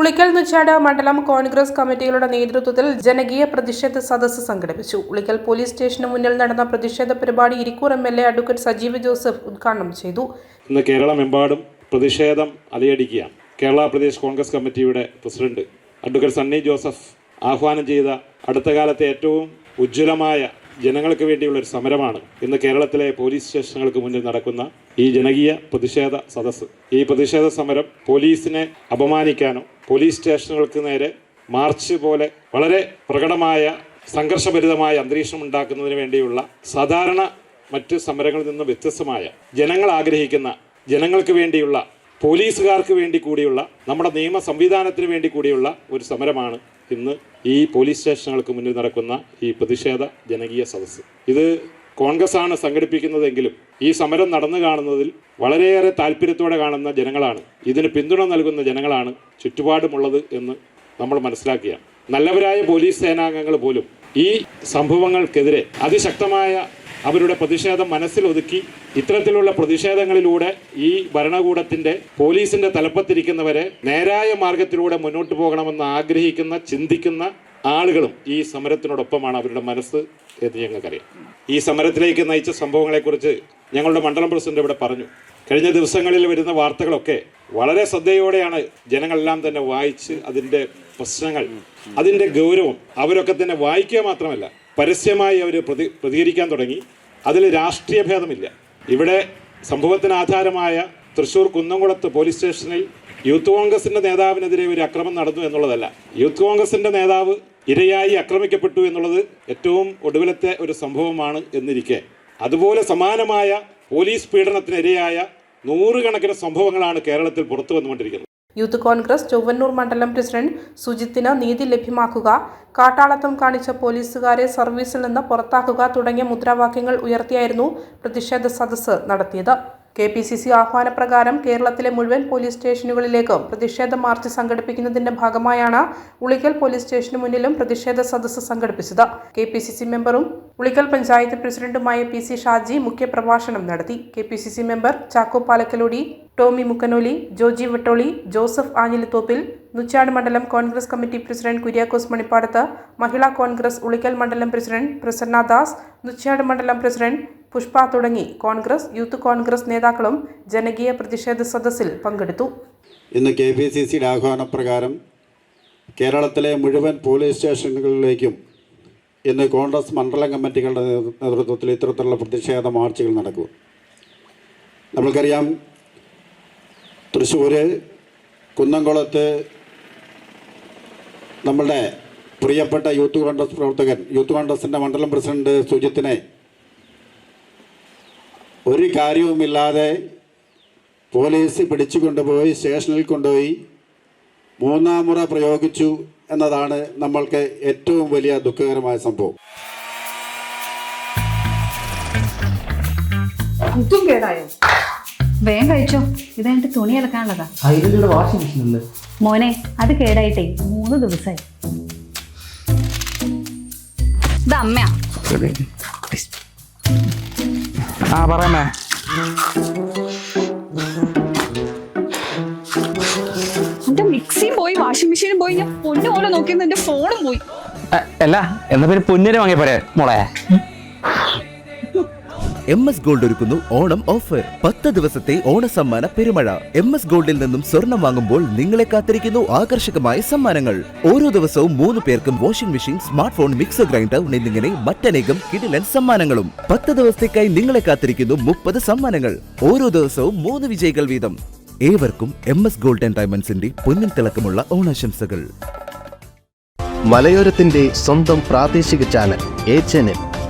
ഉളിക്കൽ നുച്ചാട് മണ്ഡലം കോൺഗ്രസ് കമ്മിറ്റികളുടെ നേതൃത്വത്തിൽ ജനകീയ പ്രതിഷേധ സദസ്സ് സംഘടിപ്പിച്ചു. ഉളിക്കൽ പോലീസ് സ്റ്റേഷന് മുന്നിൽ നടന്ന പ്രതിഷേധ പരിപാടി Irikkur M L A advocate Sajeev Joseph ഉദ്ഘാടനം ചെയ്തു. ഇന്ന് കേരളമെമ്പാടും പ്രതിഷേധം അലയടിക്കുകയാണ്. കേരള പ്രദേശ് കോൺഗ്രസ് കമ്മിറ്റിയുടെ പ്രസിഡന്റ് അഡ്വക്കേറ്റ് സണ്ണി ജോസഫ് ആഹ്വാനം ചെയ്ത അടുത്ത കാലത്തെ ഏറ്റവും ഉജ്ജ്വലമായ ജനങ്ങൾക്ക് വേണ്ടിയുള്ള ഒരു സമരമാണ് ഇന്ന് കേരളത്തിലെ പോലീസ് സ്റ്റേഷനുകൾക്ക് മുന്നിൽ നടക്കുന്ന ഈ ജനകീയ പ്രതിഷേധ സദസ്സ്. ഈ പ്രതിഷേധ സമരം പോലീസിനെ അപമാനിക്കാനോ പോലീസ് സ്റ്റേഷനുകൾക്ക് നേരെ മാർച്ച് പോലെ വളരെ പ്രകടമായ സംഘർഷഭരിതമായ അന്തരീക്ഷം ഉണ്ടാക്കുന്നതിന് വേണ്ടിയുള്ള സാധാരണ മറ്റ് സമരങ്ങളിൽ നിന്ന് വ്യത്യസ്തമായ ജനങ്ങൾ ആഗ്രഹിക്കുന്ന ജനങ്ങൾക്ക് വേണ്ടിയുള്ള പോലീസുകാർക്ക് വേണ്ടി കൂടിയുള്ള നമ്മുടെ നിയമ സംവിധാനത്തിന് വേണ്ടി കൂടിയുള്ള ഒരു സമരമാണ് ഇന്ന് ഈ പോലീസ് സ്റ്റേഷനുകൾക്ക് മുന്നിൽ നടക്കുന്ന ഈ പ്രതിഷേധ ജനകീയ സദസ്സ്. ഇത് കോൺഗ്രസ് ആണ് സംഘടിപ്പിക്കുന്നതെങ്കിലും ഈ സമരം നടന്നു കാണുന്നതിൽ വളരെയേറെ താല്പര്യത്തോടെ കാണുന്ന ജനങ്ങളാണ്. ഇതിന് പിന്തുണ നൽകുന്ന ജനങ്ങളാണ് ചുറ്റുപാടുമുള്ളത് എന്ന് നമ്മൾ മനസ്സിലാക്കുക നല്ലവരായ പോലീസ് സേനാംഗങ്ങൾ പോലും ഈ സംഭവങ്ങൾക്കെതിരെ അതിശക്തമായ അവരുടെ പ്രതിഷേധം മനസ്സിൽ ഒതുക്കി ഇത്തരത്തിലുള്ള പ്രതിഷേധങ്ങളിലൂടെ ഈ ഭരണകൂടത്തിന്റെ പോലീസിന്റെ തലപ്പത്തിരിക്കുന്നവരെ നേരായ മാർഗത്തിലൂടെ മുന്നോട്ട് പോകണമെന്ന് ആഗ്രഹിക്കുന്ന ചിന്തിക്കുന്ന ആളുകളും ഈ സമരത്തിനോടൊപ്പമാണ് അവരുടെ മനസ്സ് എന്ന് ഞങ്ങൾക്കറിയാം. ഈ സമരത്തിലേക്ക് നയിച്ച സംഭവങ്ങളെക്കുറിച്ച് ഞങ്ങളുടെ മണ്ഡലം പ്രസിഡന്റ് ഇവിടെ പറഞ്ഞു. കഴിഞ്ഞ ദിവസങ്ങളിൽ വരുന്ന വാർത്തകളൊക്കെ വളരെ ശ്രദ്ധയോടെയാണ് ജനങ്ങളെല്ലാം തന്നെ വായിച്ച് അതിന്റെ പ്രശ്നങ്ങൾ അതിന്റെ ഗൗരവം അവരൊക്കെ തന്നെ വായിക്കുക മാത്രമല്ല പരസ്യമായി അവർ പ്രതി പ്രതികരിക്കാൻ തുടങ്ങി. അതിൽ രാഷ്ട്രീയ ഭേദമില്ല. ഇവിടെ സംഭവത്തിന് ആധാരമായ തൃശൂർ കുന്നംകുളത്ത് പോലീസ് സ്റ്റേഷനിൽ യൂത്ത് കോൺഗ്രസിന്റെ നേതാവിനെതിരെ ഒരു അക്രമം നടന്നു എന്നുള്ളതല്ല. യൂത്ത് കോൺഗ്രസിന്റെ നേതാവ് ഇരയായി ആക്രമിക്കപ്പെട്ടു എന്നുള്ളത് ഏറ്റവും ഒടുവിലത്തെ ഒരു സംഭവമാണ് എന്നിരിക്കെ. അതുപോലെ സമാനമായ പോലീസ് പീഡനത്തിനിരയായ നൂറുകണക്കിന് സംഭവങ്ങളാണ് കേരളത്തിൽ പുറത്തു വന്നുകൊണ്ടിരിക്കുന്നത്. യൂത്ത് കോൺഗ്രസ് ചൊവ്വന്നൂർ മണ്ഡലം പ്രസിഡന്റ് സുജിത്തിന് നീതി ലഭ്യമാക്കുക കാട്ടാളത്തം കാണിച്ച പോലീസുകാരെ സർവീസിൽ നിന്ന് പുറത്താക്കുക തുടങ്ങിയ മുദ്രാവാക്യങ്ങൾ ഉയർത്തിയായിരുന്നു പ്രതിഷേധ സദസ്സ് നടത്തിയത്. കെ പി സി സി ആഹ്വാനപ്രകാരം കേരളത്തിലെ മുഴുവൻ പോലീസ് സ്റ്റേഷനുകളിലേക്കും പ്രതിഷേധ മാർച്ച് സംഘടിപ്പിക്കുന്നതിന്റെ ഭാഗമായാണ് ഉളിക്കൽ പോലീസ് സ്റ്റേഷന് മുന്നിലും പ്രതിഷേധ സദസ്സ് സംഘടിപ്പിച്ചത്. കെ പി സി സി മെമ്പറും ഉളിക്കൽ പഞ്ചായത്ത് പ്രസിഡന്റുമായ പി സി ഷാജി മുഖ്യപ്രഭാഷണം നടത്തി. K P C C member Chacko Palakkalody Tomy Mukkanoli Joji Vattoli Joseph Anjilithoppil Nuchad മണ്ഡലം കോൺഗ്രസ് കമ്മിറ്റി പ്രസിഡന്റ് കുര്യാക്കോസ് മണിപ്പാടത്ത് മഹിളാ കോൺഗ്രസ് ഉളിക്കൽ മണ്ഡലം പ്രസിഡന്റ് പ്രസന്ന ദാസ് നുച്ചാട് മണ്ഡലം പ്രസിഡന്റ് പുഷ്പ തുടങ്ങി. കോൺഗ്രസ് യൂത്ത് കോൺഗ്രസ് നേതാക്കളും ജനകീയ പ്രതിഷേധ സദസ്സിൽ പങ്കെടുത്തു. ഇന്ന് കെ പി സി സിയുടെ ആഹ്വാനപ്രകാരം കേരളത്തിലെ മുഴുവൻ പോലീസ് സ്റ്റേഷനുകളിലേക്കും ഇന്ന് കോൺഗ്രസ് മണ്ഡലം കമ്മിറ്റികളുടെ നേതൃത്വത്തിൽ ഇത്തരത്തിലുള്ള പ്രതിഷേധ മാർച്ചുകൾ നടക്കും നമ്മൾക്കറിയാം തൃശ്ശൂർ കുന്നംകുളത്ത് നമ്മളുടെ പ്രിയപ്പെട്ട യൂത്ത് കോൺഗ്രസ് പ്രവർത്തകൻ യൂത്ത് കോൺഗ്രസിന്റെ മണ്ഡലം പ്രസിഡന്റ് സുജിത്തിനെ ഒരു കാര്യവുമില്ലാതെ പോലീസ് പിടിച്ചു കൊണ്ടുപോയി സ്റ്റേഷനിൽ കൊണ്ടുപോയി മൂന്നാം മുറ പ്രയോഗിച്ചു എന്നതാണ് നമ്മൾക്ക് ഏറ്റവും വലിയ ദുഃഖകരമായ സംഭവം. കേടായോ? വേഗം കഴിച്ചോ. ഇത് എന്റെ തുണി അലക്കാനുള്ളതാ. വാഷിംഗ് മെഷീൻ ഉണ്ട് മോനെ അത് കേടായിട്ടേ. മൂന്ന് ദിവസമായി ഇത് അമ്മയാ. ആ പറയാമേ എന്റെ മിക്സിയും പോയി വാഷിംഗ് മെഷീനും പോയി. ഞാൻ പൊന്നു പോലെ നോക്കിയെന്ന് എന്റെ ഫോണും പോയി. അല്ല എന്നാ പിന്നെ പൊന്നിനെ വാങ്ങിയ പോരെ മോളെ? എം എസ് ഗോൾഡ് ഒരുക്കുന്നു ഓണം ഓഫർ. പത്ത് ദിവസത്തെ ഓണ സമ്മാന പെരുമഴ. എം എസ് ഗോൾഡിൽ നിന്നും സ്വർണം വാങ്ങുമ്പോൾ നിങ്ങളെ കാത്തിരിക്കുന്നു ആകർഷകമായ സമ്മാനങ്ങൾ. ഓരോ ദിവസവും മൂന്ന് പേർക്കും washing machine smart phone mixer grinder എന്നിങ്ങനെ മറ്റനേകം കിടിലൻ സമ്മാനങ്ങളും. പത്ത് ദിവസത്തേക്കായി നിങ്ങളെ കാത്തിരിക്കുന്നു മുപ്പത് സമ്മാനങ്ങൾ. ഓരോ ദിവസവും മൂന്ന് വിജയികൾ വീതം. ഏവർക്കും എം എസ് ഗോൾഡ് ആൻഡ് ഡയമണ്ട്സിന്റെ പൊന്നിൻ തിളക്കമുള്ള ഓണാശംസകൾ. മലയോരത്തിന്റെ സ്വന്തം പ്രാദേശിക ചാനൽ എ ചാനൽ.